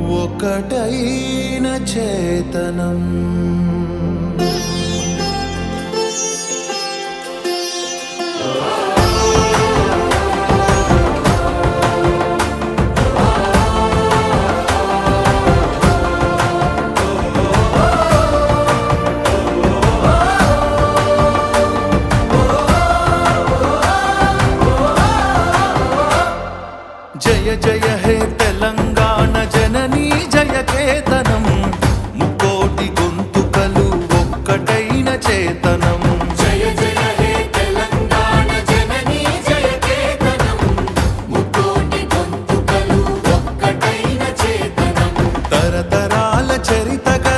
ఒకటైన చేతనం. caderita que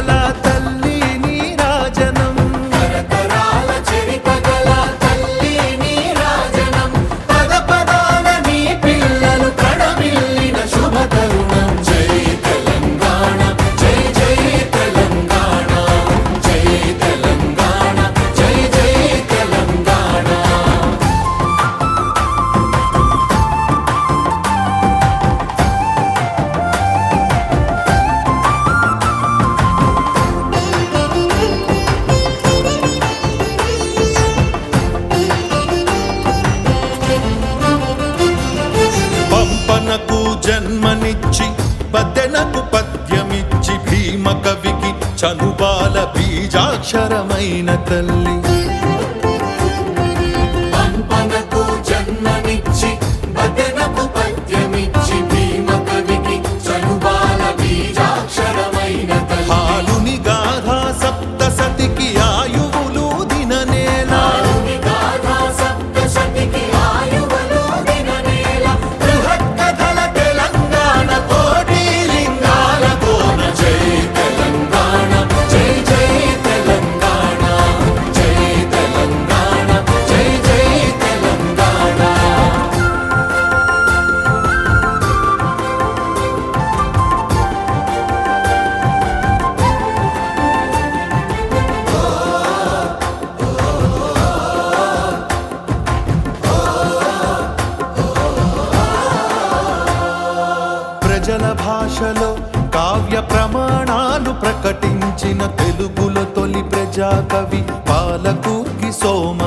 చనుబాల బీజాక్షరమైన తల్లి. సజ్జల భాషలో కావ్య ప్రమాణాలు ప్రకటించిన తెలుగుల తొలి ప్రజాకవి పాలకూర్కి సోమ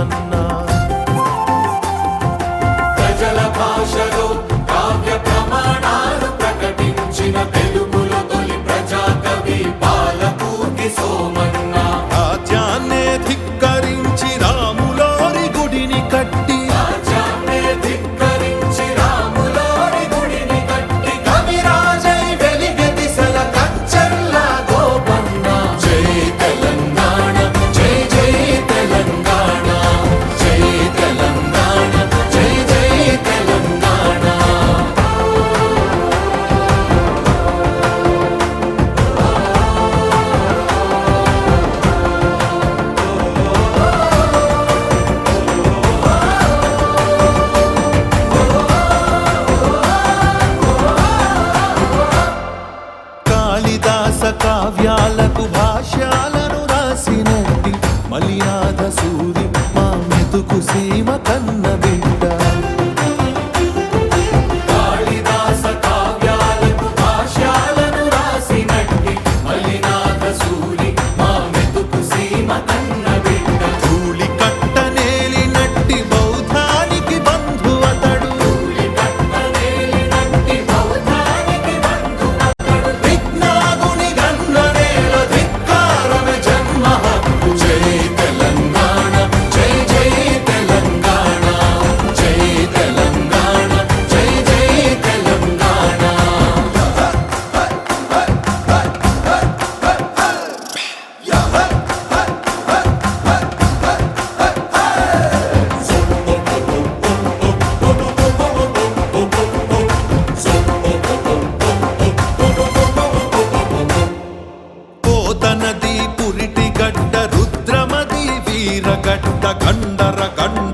గడ్డ గండర గండడు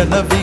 Genevieve.